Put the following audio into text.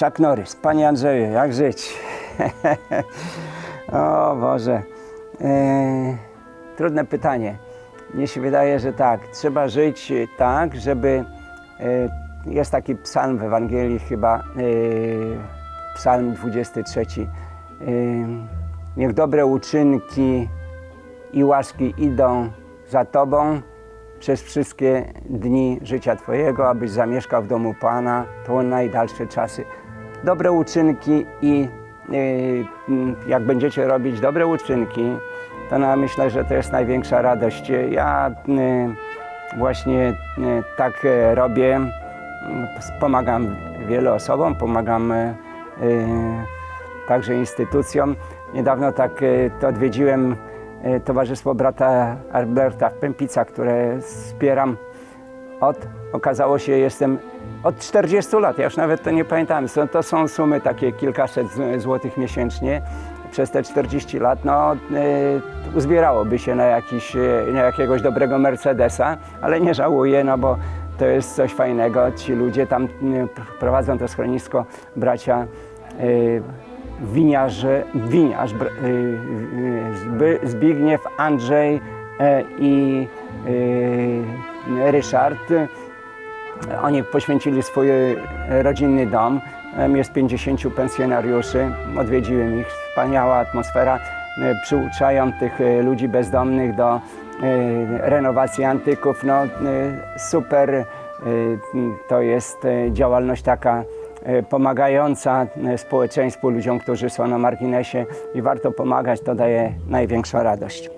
Chuck Norris. Panie Andrzeju, jak żyć? o Boże. E, trudne pytanie. Mnie się wydaje, że tak. Trzeba żyć tak, żeby. E, jest taki psalm w Ewangelii, chyba e, psalm 23. E, niech dobre uczynki i łaski idą za Tobą przez wszystkie dni życia Twojego, abyś zamieszkał w domu Pana po najdalsze czasy. Dobre uczynki i y, jak będziecie robić dobre uczynki, to no, myślę, że to jest największa radość. Ja y, właśnie y, tak robię, pomagam wielu osobom, pomagam także instytucjom. Niedawno tak to odwiedziłem Towarzystwo Brata Alberta w Pępicach, które wspieram od, okazało się, jestem od 40 lat, ja już nawet to nie pamiętam, to są sumy takie kilkaset złotych miesięcznie. Przez te 40 lat, no, y, uzbierałoby się na, jakiś, y, na jakiegoś dobrego Mercedesa, ale nie żałuję, no bo to jest coś fajnego. Ci ludzie tam y, pr- prowadzą to schronisko, bracia y, winiarze, winiarz, Zbigniew, Andrzej i Ryszard. Oni poświęcili swój rodzinny dom. Jest 50 pensjonariuszy. Odwiedziłem ich. Wspaniała atmosfera. E, Przyuczają tych e, ludzi bezdomnych do e, renowacji antyków. No, e, super. e, To jest e, działalność taka e, pomagająca e, społeczeństwu, ludziom, którzy są na marginesie i warto pomagać. To daje największą radość.